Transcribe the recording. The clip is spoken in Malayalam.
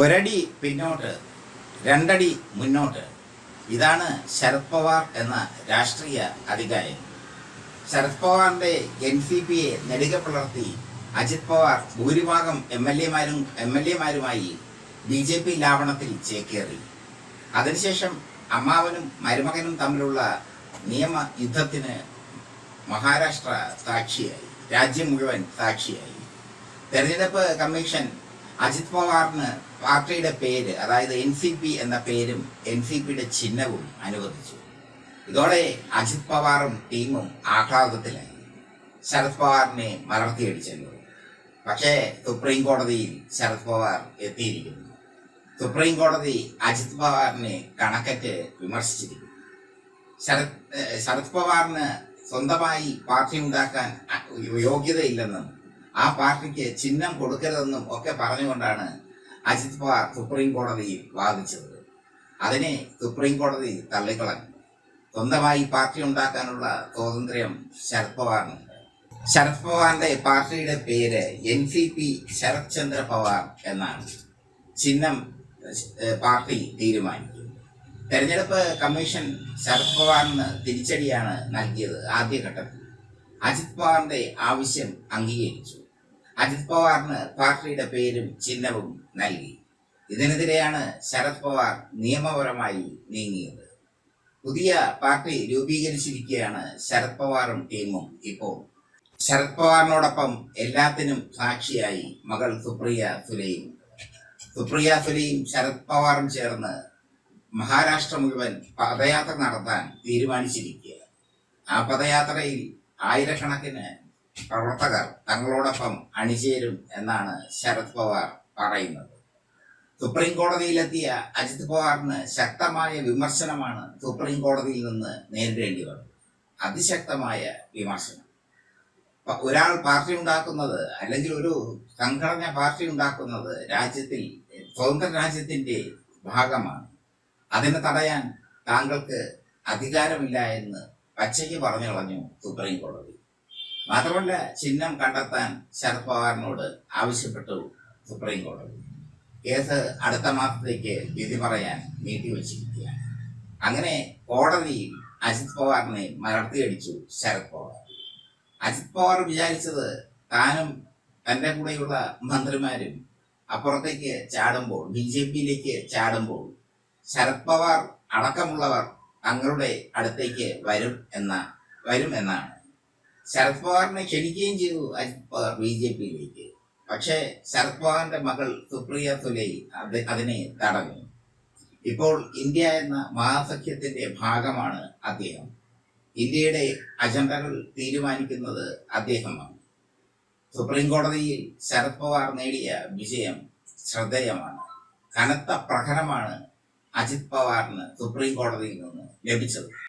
ഒരടി പിന്നോട്ട് രണ്ടടി മുന്നോട്ട്. ഇതാണ് ശരത് പവാർ എന്ന രാഷ്ട്രീയ അധികാരി. ശരത് പവാറിന്റെ എൻ സി പിയെ നെടുക പുലർത്തി അജിത് പവാർ ഭൂരിഭാഗം എം എൽ എമാരും എം എൽ എമാരുമായി ബി ജെ പി ലാവണത്തിൽ ചേക്കേറി. അതിനുശേഷം അമ്മാവനും മരുമകനും തമ്മിലുള്ള നിയമ യുദ്ധത്തിന് മഹാരാഷ്ട്ര സാക്ഷിയായി രാജ്യം മുഴുവൻ സാക്ഷിയായി. തെരഞ്ഞെടുപ്പ് കമ്മീഷൻ അജിത് പവാറിന് പാർട്ടിയുടെ പേര് അതായത് എൻ സി പി എന്ന പേരും എൻ സി പിയുടെ ചിഹ്നവും അനുവദിച്ചു. ഇതോടെ അജിത് പവാറും ടീമും ആഹ്ലാദത്തിലായി. ശരത് പവാറിനെ മലർത്തിയടിച്ചല്ലോ പക്ഷേ സുപ്രീം കോടതിയിൽ ശരത് പവാർ എത്തിയിരിക്കുന്നു. സുപ്രീം കോടതി അജിത് പവാറിനെ കണക്കറ്റ് വിമർശിച്ചിരിക്കുന്നു. ശരത് ശരത് പവാറിന് സ്വന്തമായി പാർട്ടി ഉണ്ടാക്കാൻ യോഗ്യതയില്ലെന്നും ആ പാർട്ടിക്ക് ചിഹ്നം കൊടുക്കരുതെന്നും ഒക്കെ പറഞ്ഞുകൊണ്ടാണ് അജിത് പവാർ സുപ്രീം കോടതിയിൽ വാദിച്ചത്. അതിനെ സുപ്രീം കോടതി തള്ളിക്കളഞ്ഞു. സ്വന്തമായി പാർട്ടി ഉണ്ടാക്കാനുള്ള സ്വാതന്ത്ര്യം ശരത് പവാറിനുണ്ട്. ശരത് പവാറിന്റെ പാർട്ടിയുടെ പേര് N C P Sharad Chandra Pawar എന്നാണ്. ചിഹ്നം പാർട്ടി തീരുമാനിക്കും തെരഞ്ഞെടുപ്പ് കമ്മീഷൻ ശരത് പവാറിന് തിരിച്ചടിയാണ് നൽകിയത് ആദ്യഘട്ടത്തിൽ. അജിത് പവാറിന്റെ ആവശ്യം അംഗീകരിച്ചു. അജിത് പവാറിന് പാർട്ടിയുടെ പേരും ചിഹ്നവും നൽകി. ഇതിനെതിരെയാണ് ശരത് പവാർ നിയമപരമായി നീങ്ങിയത്. പുതിയ പാർട്ടി രൂപീകരിച്ചിരിക്കുകയാണ് ശരത് പവാറും ടീമും ഇപ്പോൾ. ശരത് പവാറിനോടൊപ്പം എല്ലാത്തിനും സാക്ഷിയായി മകൾ സുപ്രിയ സുലയും സുപ്രിയ സുലയും ശരത് പവാറും ചേർന്ന് മഹാരാഷ്ട്ര മുഴുവൻ പദയാത്ര നടത്താൻ തീരുമാനിച്ചിരിക്കുക ആ പദയാത്രയിൽ ആയിരക്കണക്കിന് പ്രവർത്തകർ തങ്ങളോടൊപ്പം അണിചേരും എന്നാണ് ശരത് പവാർ പറയുന്നത്. സുപ്രീം കോടതിയിലെത്തിയ അജിത് പവാറിന് ശക്തമായ വിമർശനമാണ് സുപ്രീം കോടതിയിൽ നിന്ന് നേരിടേണ്ടി വന്നത്. അതിശക്തമായ വിമർശനം. ഒരാൾ പാർട്ടി ഉണ്ടാക്കുന്നത് അല്ലെങ്കിൽ ഒരു സംഘടന പാർട്ടി ഉണ്ടാക്കുന്നത് രാജ്യത്തിൽ സ്വതന്ത്ര രാജ്യത്തിന്റെ ഭാഗമാണ്. അതിനെ തടയാൻ താങ്കൾക്ക് അധികാരമില്ല എന്ന് പച്ചയ്ക്ക് പറഞ്ഞു കളഞ്ഞു സുപ്രീം കോടതി. മാത്രമല്ല ചിഹ്നം കണ്ടെത്താൻ ശരത് പവാറിനോട് ആവശ്യപ്പെട്ടു സുപ്രീം കോടതി. കേസ് അടുത്ത മാസത്തേക്ക് വിധി പറയാൻ നീട്ടിവെച്ചിരിക്കുകയാണ് അങ്ങനെ കോടതിയിൽ അജിത് പവാറിനെ മലർത്തിയടിച്ചു ശരത് പവാർ. അജിത് പവാർ വിചാരിച്ചത് താനും തന്റെ കൂടെയുള്ള മന്ത്രിമാരും അപ്പുറത്തേക്ക് ചാടുമ്പോൾ ബി ജെ പിയിലേക്ക് ചാടുമ്പോൾ ശരത് പവാർ അടക്കമുള്ളവർ തങ്ങളുടെ അടുത്തേക്ക് വരും എന്ന വരും എന്നാണ്. ശരത് പവാറിനെ ക്ഷണിക്കുകയും ചെയ്തു. അജിത് പവാർ ബി ജെ പിയിലേക്ക്. പക്ഷേ ശരത് പവാറിന്റെ മകൾ സുപ്രിയ സുലൈ അത് അതിനെ തടഞ്ഞു. ഇപ്പോൾ ഇന്ത്യ എന്ന മഹാസഖ്യത്തിന്റെ ഭാഗമാണ് അദ്ദേഹം. ഇന്ത്യയുടെ അജണ്ടകൾ തീരുമാനിക്കുന്നത് അദ്ദേഹമാണ്. സുപ്രീം കോടതിയിൽ ശരത് പവാർ നേടിയ വിജയം ശ്രദ്ധേയമാണ്. കനത്ത പ്രഹരമാണ് അജിത് പവാറിന് സുപ്രീം കോടതിയിൽ നിന്ന് ലഭിച്ചത്.